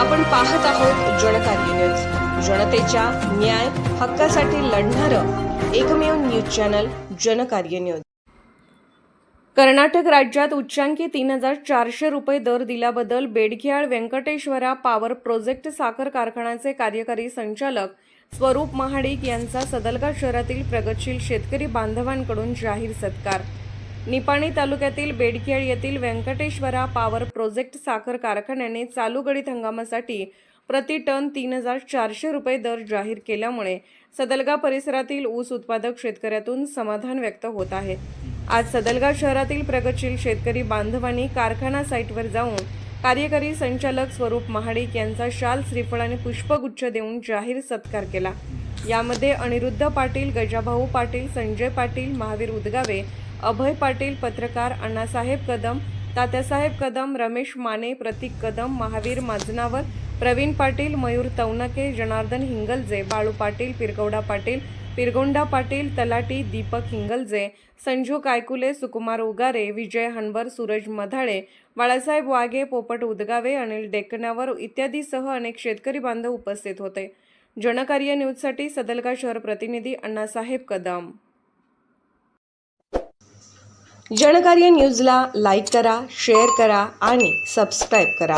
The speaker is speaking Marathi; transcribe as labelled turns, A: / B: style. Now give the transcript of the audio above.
A: आपण पाहत आहोत जनकार्य न्यूज. जनतेच्या न्याय हक्कासाठी लढणारं एकमेव news channel Janakarya news. Karnataka राज्यात उच्चांकी तीन हजार चारशे रुपये दर दिल्याबद्दल बेडघ्याळ व्यंकटेश्वरा पॉवर प्रोजेक्ट साखर कारखान्याचे कार्यकारी संचालक स्वरूप महाडिक यांचा सदलगा शहरातील प्रगतशील शेतकरी बांधवांकडून जाहीर सत्कार. निपाणी तालुक्यातील बेडखेळ येथील व्यंकटेश्वरा पॉवर प्रोजेक्ट साखर कारखान्याने चालू गडीत हंगामासाठी प्रति टन तीन हजार चारशे रुपये दर जाहीर केल्यामुळे सदलगा परिसरातील ऊस उत्पादक शेतकऱ्यातून समाधान व्यक्त होत आहे. आज सदलगा शहरातील प्रगतशील शेतकरी बांधवांनी कारखाना साईटवर जाऊन कार्यकारी संचालक स्वरूप महाडिक यांचा शाल श्रीफळ आणि पुष्पगुच्छ देऊन जाहीर सत्कार केला. यामध्ये अनिरुद्ध पाटील गजाभाऊ पाटील संजय पाटील महावीर उदगावे अभय पाटील पत्रकार अण्णासाहेब कदम तात्यासाहेब कदम रमेश माने प्रतीक कदम महावीर माजनावर प्रवीण पाटील मयूर तवनके जनार्दन हिंगलजे बाळू पाटील पिरगौडा पाटील पिरगोंडा पाटील तलाटी दीपक हिंगलजे संजू कायकुले सुकुमार उगारे विजय हनबर सूरज मधाळे बाळासाहेब वाघे पोपट उदगावे अनिल डेकनावर इत्यादीसह अनेक शेतकरी बांधव उपस्थित होते. जनकार्य न्यूजसाठी सदलगा शहर प्रतिनिधी अण्णासाहेब कदम. जनकार्य न्यूजला लाईक करा शेअर करा आणि सबस्क्राईब करा.